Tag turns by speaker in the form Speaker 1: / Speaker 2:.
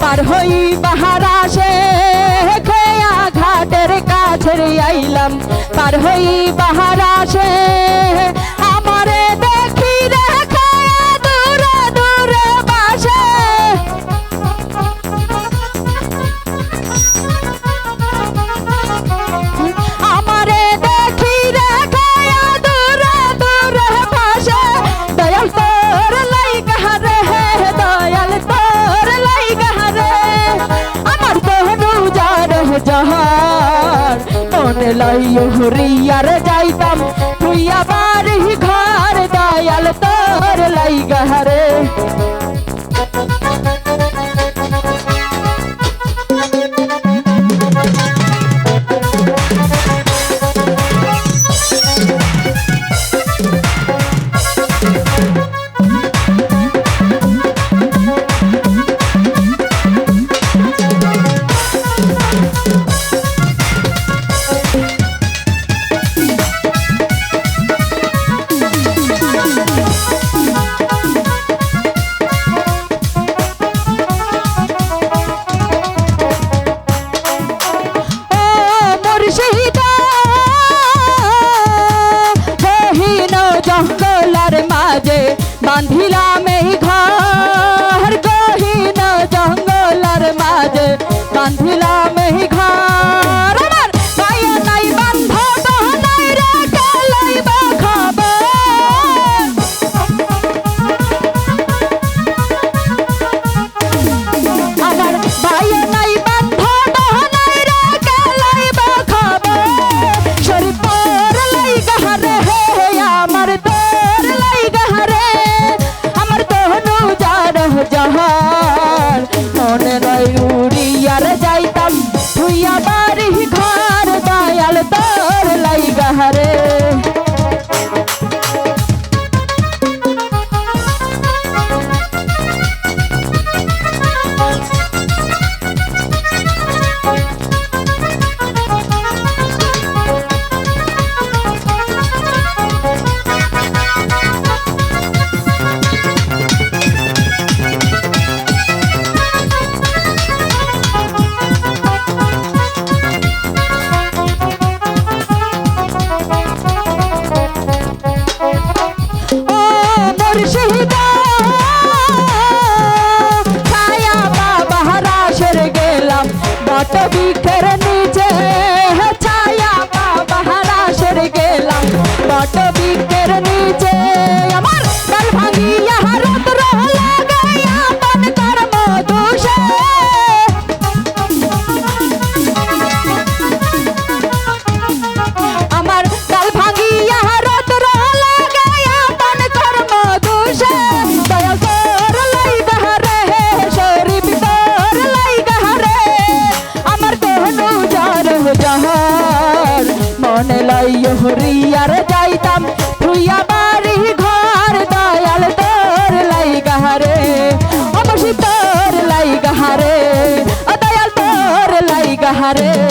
Speaker 1: পার হই বাহারা সে খেয়া ঘাটের কাছে আইলাম। পার হই বাহারা সে মনে লাই হরিয়ার যাইতাম। তুই আবার ঘর দয়াল তোর লাই গাহারে মুর্শিদ জঙ্গলার মাঝে বান্ধিলাম যার জাহার মনে নয় উড়িয়ার যাইতাম তুই আমার ঘর দয়াল তোর লাই বিখের নিচে আমার দল ভাঙিয়া রত রহলা গয়া বন কর্ম দোষে আমার গাল ভাঙিয়া রত রহলা গায়া পান কর্ম দোষে দয়া কর লাই গাহারে শরীফ তোর লাই গাহারে। আমার কোহনু যার জাহার, মনে লাই হরিয়ার যাইতাম। তুই বাড়ি ঘর, দয়াল তোর লাই গাহারে অবশ্যই তোর লাই গাহারে ও দয়াল তোর লাই গাহারে।